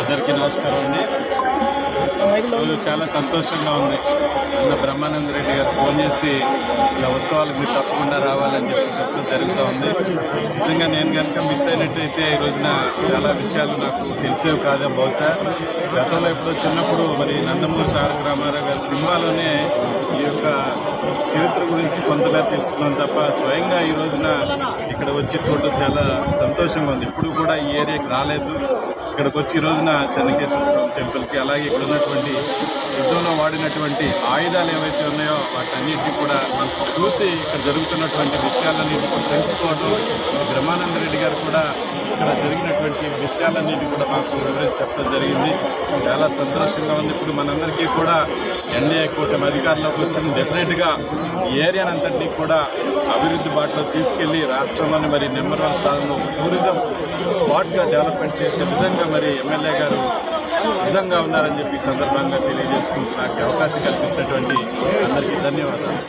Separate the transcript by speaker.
Speaker 1: అందరికీ నమస్కారం అండి. ఈరోజు చాలా సంతోషంగా ఉంది. నిన్న బ్రహ్మానంద రెడ్డి గారు ఫోన్ చేసి ఇలా ఉత్సవాలకు మీరు తప్పకుండా రావాలని చెప్పి చెప్పడం జరుగుతూ ఉంది. నిజంగా నేను కనుక మిస్ అయినట్టయితే ఈ రోజున చాలా విషయాలు నాకు తెలిసేవి కాదా బహుశా. గతంలో ఎప్పుడో చిన్నప్పుడు మరి నందమూరి తారక రామారావు గారి సినిమాలోనే ఈ యొక్క చరిత్ర గురించి కొంతగా తెలుసుకున్నాం తప్ప స్వయంగా ఈ రోజున ఇక్కడ వచ్చి చూడటం చాలా సంతోషంగా ఉంది. ఇప్పుడు కూడా ఈ ఏరియాకి రాలేదు. ఇక్కడికి వచ్చి ఈ రోజున చెన్నకేశ్వర స్వామి టెంపుల్కి అలాగే ఇక్కడ ఉన్నటువంటి యుద్ధంలో వాడినటువంటి ఆయుధాలు ఏవైతే ఉన్నాయో వాటన్నిటిని కూడా చూసి ఇక్కడ జరుగుతున్నటువంటి విషయాలన్నీ తెలుసుకోవడం బ్రహ్మానంద రెడ్డి గారు కూడా ఇక్కడ జరిగినటువంటి విషయాలన్నిటి కూడా మాకు వివరించి చెప్పడం జరిగింది. చాలా సంతోషంగా ఉంది. ఇప్పుడు మనందరికీ కూడా ఎన్డీఏ కూటమి అధికారంలోకి వచ్చింది. డెఫినెట్గా ఈ ఏరియాని కూడా అభివృద్ధి బాటలో తీసుకెళ్ళి రాష్ట్రంలోని మరి నెంబర్ వన్ స్థానంలో టూరిజం స్పాట్గా డెవలప్మెంట్ చేసే విధంగా మరి ఎమ్మెల్యే గారు సిద్ధంగా ఉన్నారని చెప్పి సందర్భంగా తెలియజేసుకుంటూ నాకు అవకాశం కల్పించినటువంటి అందరికీ ధన్యవాదాలు.